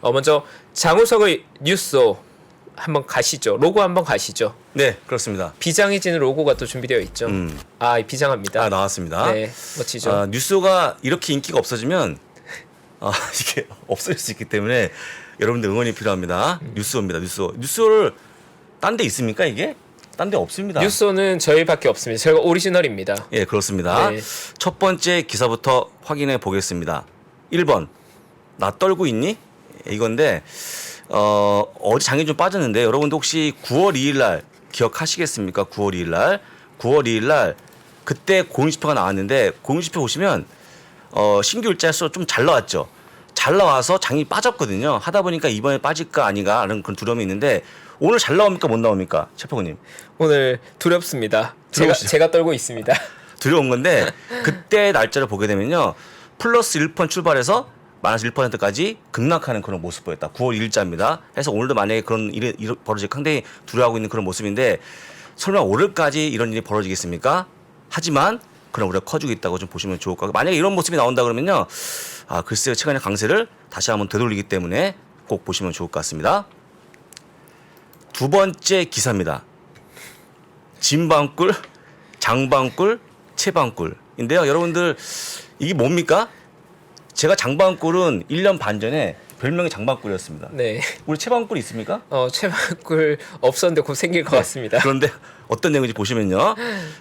어, 먼저 장우석의 뉴스오 한번 가시죠. 로고 한번 가시죠. 네, 그렇습니다. 비장해지는 로고가 또 준비되어 있죠. 음. 아, 비장합니다. 아, 나왔습니다. 네, 멋지죠. 아, 뉴스가 이렇게 인기가 없어지면 아, 이게 없어질 수 있기 때문에 여러분들 응원이 필요합니다. 음. 뉴스입니다. 뉴스. 뉴스를 딴 데 있습니까, 이게? 딴 데 없습니다. 뉴스오는 저희밖에 없습니다. 저희가 오리지널입니다. 예, 그렇습니다. 네. 첫 번째 기사부터 확인해 보겠습니다. 1번. 나 떨고 있니? 이건데 어, 어제 장이 좀 빠졌는데 여러분도 혹시 9월 2일 날 기억하시겠습니까? 9월 2일 날 9월 2일 날 그때 공익지표가 나왔는데 공익지표 보시면 어, 신규 일자 수 좀 잘 나왔죠. 잘 나와서 장이 빠졌거든요. 하다 보니까 이번에 빠질까 아닌가라는 그런 두려움이 있는데 오늘 잘 나옵니까 못 나옵니까? 최평우님 오늘 두렵습니다. 제가 두려우시죠? 제가 떨고 있습니다. 두려운 건데 그때 날짜를 보게 되면요 플러스 1% 출발해서 마이너스 1%까지 급락하는 그런 모습 보였다. 9월 1일자입니다. 해서 오늘도 만약에 그런 일이 벌어질 상당히 두려워하고 있는 그런 모습인데 설마 오늘까지 이런 일이 벌어지겠습니까? 하지만 그런 우려가 커지고 있다고 좀 보시면 좋을 것 같고 만약에 이런 모습이 나온다 그러면요 아 글쎄요 최근의 강세를 다시 한번 되돌리기 때문에 꼭 보시면 좋을 것 같습니다. 두 번째 기사입니다. 진방꿀, 장방꿀, 채방꿀인데요. 여러분들 이게 뭡니까? 제가 장방꿀은 1년 반 전에 별명이 장방꿀이었습니다. 네. 우리 채방꿀 있습니까? 어, 최방꿀 없었는데 곧 생길 것 같습니다. 그런데 어떤 내용인지 보시면요.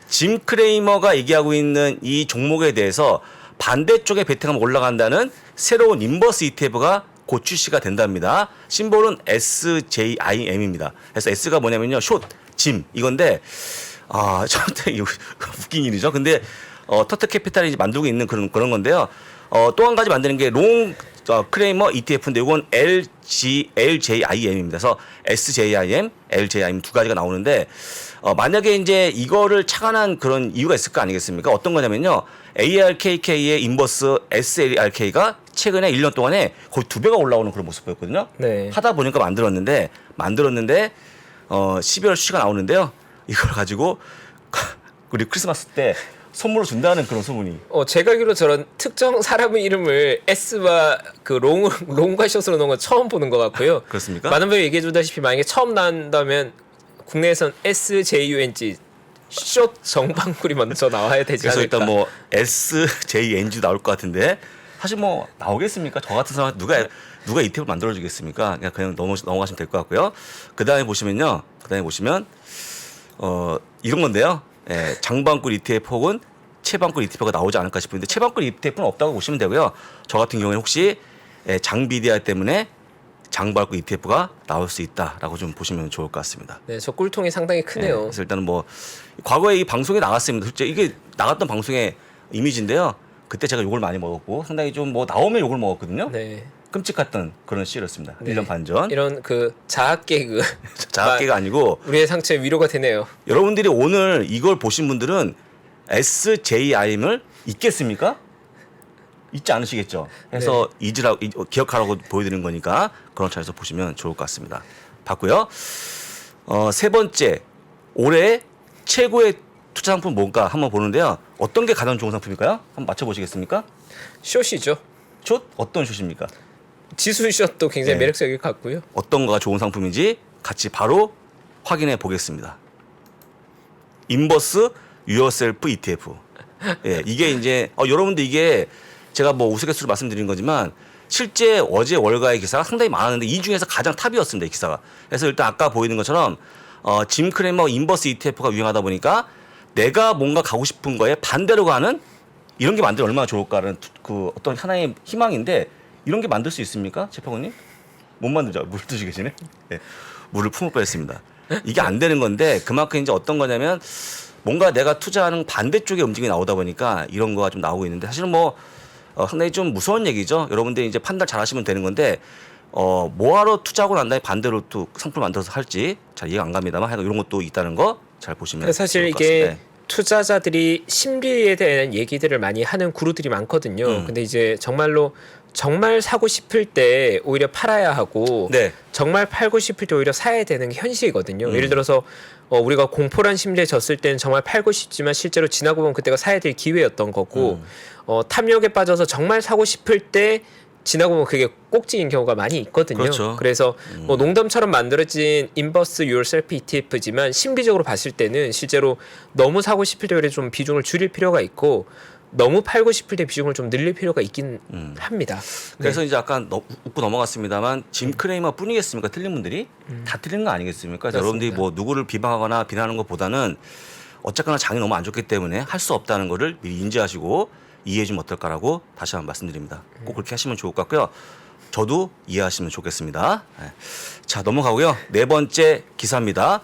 짐 크레이머가 얘기하고 있는 이 종목에 대해서 반대쪽에 베팅하면 올라간다는 새로운 인버스 ETF가 곧 출시가 된답니다. 심볼은 SJIM입니다. 그래서 S가 뭐냐면요. 숏, 짐 이건데 아, 이거 웃긴 일이죠. 근데 어, 터트 캐피탈이 만들고 있는 그런 그런 건데요. 어, 또 한 가지 만드는 게 롱 어, 크레이머 ETF인데 이건 LG LJIM입니다. 그래서 SJIM, LJIM 두 가지가 나오는데 어, 만약에 이제 이거를 착안한 그런 이유가 있을 거 아니겠습니까? 어떤 거냐면요. ARKK의 인버스 SLRK가 최근에 1년 동안에 거의 두 배가 올라오는 그런 모습 보였거든요. 네. 하다 보니까 만들었는데 만들었는데 어 12월 수치가 나오는데요. 이걸 가지고 우리 크리스마스 때 선물로 준다는 그런 소문이 어, 제가 알기로 저런 특정 사람의 이름을 S와 그 롱, 롱과 숏으로 넣은 건 처음 보는 것 같고요. 그렇습니까? 많은 분이 얘기해 주다시피 만약에 처음 나온다면 국내에선 SJUNG 숏 정방꿀이 먼저 나와야 되지 그래서 않을까. 일단 뭐 SJNG 나올 것 같은데 사실 뭐 나오겠습니까? 저 같은 사람 누가 누가 이 탭을 만들어 주겠습니까? 그냥 그냥 넘어 넘어가시면 될 것 같고요. 그다음에 보시면요. 그다음에 보시면 어 이런 건데요. 예, 장방꿀 ETF 혹은 채방꿀 ETF가 나오지 않을까 싶은데 채방꿀 ETF는 없다고 보시면 되고요. 저 같은 경우에 혹시 예, 장비디아 때문에 장방꿀 ETF가 나올 수 있다라고 좀 보시면 좋을 것 같습니다. 네, 저 꿀통이 상당히 네, 크네요. 그래서 일단은 뭐 과거에 이 방송에 나갔습니다. 실제 이게 나갔던 방송의 이미지인데요. 그때 제가 욕을 많이 먹었고 상당히 좀 뭐 나오면 욕을 먹었거든요. 네. 끔찍했던 그런 시였습니다. 네. 1년 반 전. 이런 그 자학 개그 자학계가 아니고 우리의 상처에 위로가 되네요. 여러분들이 오늘 이걸 보신 분들은 SJIM을 잊겠습니까? 잊지 않으시겠죠. 그래서 네. 잊으라 이- 기억하라고 보여드리는 거니까 그런 차에서 보시면 좋을 것 같습니다. 봤고요. 어, 세 번째 올해 최고의 투자 상품 뭔가 한번 보는데요. 어떤 게 가장 좋은 상품일까요? 한번 맞춰보시겠습니까? 숏이죠. 숏 어떤 숏입니까? 지수 숏도 굉장히 네. 매력적일 것 같고요. 어떤 거가 좋은 상품인지 같이 바로 확인해 보겠습니다. 인버스 유어셀프 ETF. 예, 이게 이제 어, 여러분들 이게 제가 뭐 우스갯소리로 말씀드린 거지만 실제 어제 월가의 기사가 상당히 많았는데 이 중에서 가장 탑이었습니다, 이 기사가. 그래서 일단 아까 보이는 것처럼 어, 짐 크레머 인버스 ETF가 유행하다 보니까 내가 뭔가 가고 싶은 거에 반대로 가는 이런 게 만들면 얼마나 좋을까라는 투- 그 어떤 하나의 희망인데 이런 게 만들 수 있습니까, 재평원님? 못 만들죠. 물 드시고 계시네. 네. 물을 품을 뻔했습니다. 이게 안 되는 건데 그만큼 이제 어떤 거냐면 뭔가 내가 투자하는 반대쪽의 움직임이 나오다 보니까 이런 거가 좀 나오고 있는데 사실은 뭐 어, 상당히 좀 무서운 얘기죠. 여러분들이 이제 판단 잘 하시면 되는 건데 어, 뭐하러 투자하고 난 다음에 반대로 또 상품 만들어서 할지 잘 이해가 안 갑니다만 하여간 이런 것도 있다는 거 잘 보시면 사실 이게 같습니다. 투자자들이 심리에 대한 얘기들을 많이 하는 구루들이 많거든요. 음. 근데 이제 정말로 정말 사고 싶을 때 오히려 팔아야 하고 네. 정말 팔고 싶을 때 오히려 사야 되는 게 현실이거든요. 음. 예를 들어서 어, 우리가 공포란 심리에 졌을 때는 정말 팔고 싶지만 실제로 지나고 보면 그때가 사야 될 기회였던 거고 음. 어, 탐욕에 빠져서 정말 사고 싶을 때 지나고 보면 그게 꼭지인 경우가 많이 있거든요. 그렇죠. 래서 뭐 농담처럼 만들어진 인버스 유얼셀프 ETF지만 신비적으로 봤을 때는 실제로 너무 사고 싶을 때 좀 비중을 줄일 필요가 있고 너무 팔고 싶을 때 비중을 좀 늘릴 필요가 있긴 음. 합니다. 그래서 이제 아까 너- 웃고 넘어갔습니다만 짐 크레이머 뿐이겠습니까? 틀린 분들이 음. 다 틀린 거 아니겠습니까? 그래서. 여러분들이 뭐 누구를 비방하거나 비난하는 것보다는 어쨌거나 장이 너무 안 좋기 때문에 할 수 없다는 거를 미리 인지하시고 이해해 주면 어떨까라고 다시 한번 말씀드립니다. 꼭 그렇게 하시면 좋을 것 같고요. 저도 이해하시면 좋겠습니다. 네. 자 넘어가고요. 네 번째 기사입니다.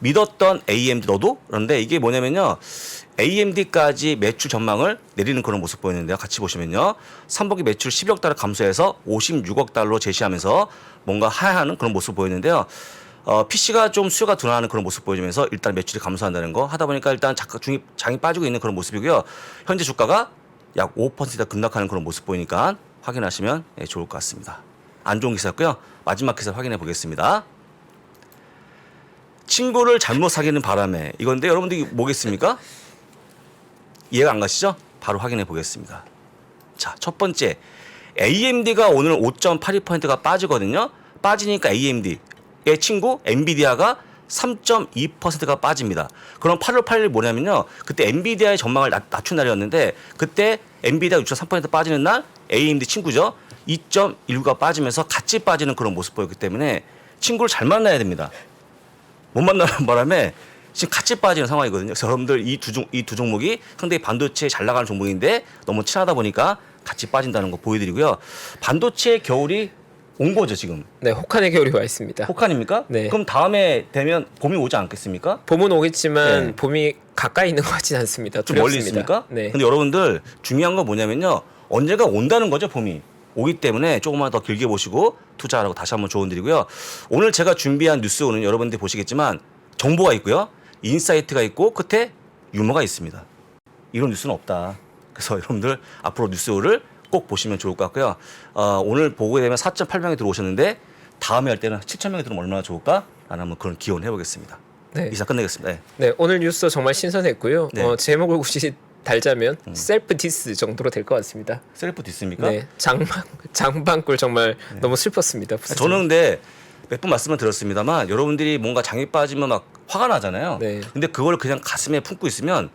믿었던 AMD 너도? 그런데 이게 뭐냐면요. AMD까지 매출 전망을 내리는 그런 모습 보이는데요. 같이 보시면요. 3분기 매출 10억 달러 감소해서 56억 달러로 제시하면서 뭔가 하향하는 그런 모습 보이는데요. 어, PC가 좀 수요가 둔화하는 그런 모습 보여주면서 일단 매출이 감소한다는 거 하다 보니까 일단 작가 중이 장이 빠지고 있는 그런 모습이고요. 현재 주가가 약 5%다 급락하는 그런 모습 보이니까 확인하시면 예, 좋을 것 같습니다. 안 좋은 기사고요. 마지막 기사 확인해 보겠습니다. 친구를 잘못 사귀는 바람에 이건데 여러분들이 뭐겠습니까? 이해가 안 가시죠? 바로 확인해 보겠습니다. 자, 첫 번째 AMD가 오늘 5.82%가 빠지거든요. 빠지니까 AMD의 친구 엔비디아가 3.2%가 빠집니다. 그럼 8월 8일 뭐냐면요. 그때 엔비디아의 전망을 낮, 낮춘 날이었는데 그때 엔비디아 6.3% 빠지는 날 AMD 친구죠. 2.19가 빠지면서 같이 빠지는 그런 모습 보였기 때문에 친구를 잘 만나야 됩니다. 못 만나는 바람에 지금 같이 빠지는 상황이거든요. 여러분들 이 두 종, 이 두 종목이 상당히 반도체에 잘 나가는 종목인데 너무 친하다 보니까 같이 빠진다는 거 보여드리고요. 반도체 겨울이 온 거죠 지금. 네, 혹한의 겨울이 와 있습니다. 혹한입니까? 네. 그럼 다음에 되면 봄이 오지 않겠습니까? 봄은 오겠지만 네. 봄이 가까이 있는 것 같지는 않습니다. 좀 멀리. 있습니까? 네. 근데 여러분들 중요한 건 뭐냐면요. 언제가 온다는 거죠, 봄이. 오기 때문에 조금만 더 길게 보시고 투자하라고 다시 한번 조언드리고요. 오늘 제가 준비한 뉴스는 여러분들이 보시겠지만 정보가 있고요. 인사이트가 있고 끝에 유머가 있습니다. 이런 뉴스는 없다. 그래서 여러분들 앞으로 뉴스를 꼭 보시면 좋을 것 같고요. 어, 오늘 보게 되면 4.8명이 들어오셨는데 다음에 할 때는 7천 명이 들어오면 얼마나 좋을까? 라는 한번 그런 기원 해보겠습니다. 네. 이사 끝내겠습니다. 네. 네, 오늘 뉴스 정말 신선했고요. 네. 음. 어, 제목을 혹시 달자면 셀프 디스 정도로 될 것 같습니다. 셀프 디스입니까? 네, 장방 장방꿀 정말 너무 슬펐습니다. 네. 저는 근데 몇 번 말씀을 드렸습니다만 여러분들이 뭔가 장이 빠지면 막 화가 나잖아요. 네. 근데 그걸 그냥 가슴에 품고 있으면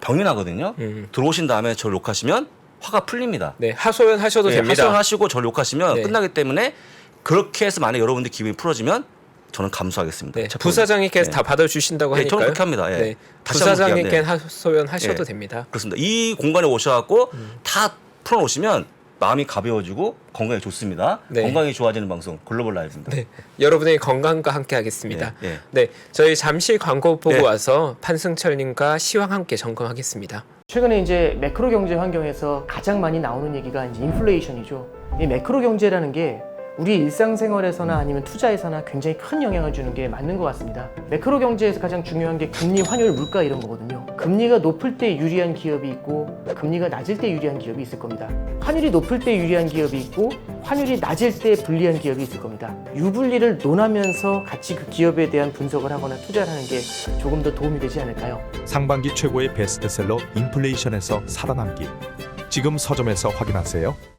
병이 나거든요. 음. 들어오신 다음에 저를 욕하시면 화가 풀립니다. 네, 하소연 하셔도 네, 됩니다. 하소연하시고 저를 욕하시면 네. 끝나기 때문에 그렇게 해서 만약 여러분들 기분이 풀어지면 저는 감수하겠습니다. 네. 부사장님께서 네. 다 받아주신다고 네, 하니까요. 저는 그렇게 합니다. 예. 네, 다시 한번 부사장님께 기회합니다. 하소연 하셔도 네. 됩니다. 그렇습니다. 이 공간에 오셔갖고 음. 다 풀어놓으시면 마음이 가벼워지고 건강에 좋습니다. 네. 건강이 좋아지는 방송 글로벌 라이브입니다. 네, 여러분의 건강과 함께 하겠습니다. 네, 네. 네, 저희 잠시 광고 보고 네. 와서 판승철님과 시황 함께 점검하겠습니다. 최근에 이제 매크로 경제 환경에서 가장 많이 나오는 얘기가 이제 인플레이션이죠. 이 매크로 경제라는 게 우리 일상생활에서나 아니면 투자에서나 굉장히 큰 영향을 주는 게 맞는 것 같습니다. 매크로 경제에서 가장 중요한 게 금리, 환율, 물가 이런 거거든요. 금리가 높을 때 유리한 기업이 있고 금리가 낮을 때 유리한 기업이 있을 겁니다. 환율이 높을 때 유리한 기업이 있고 환율이 낮을 때 불리한 기업이 있을 겁니다. 유불리를 논하면서 같이 그 기업에 대한 분석을 하거나 투자를 하는 게 조금 더 도움이 되지 않을까요? 상반기 최고의 베스트셀러 인플레이션에서 살아남기. 지금 서점에서 확인하세요.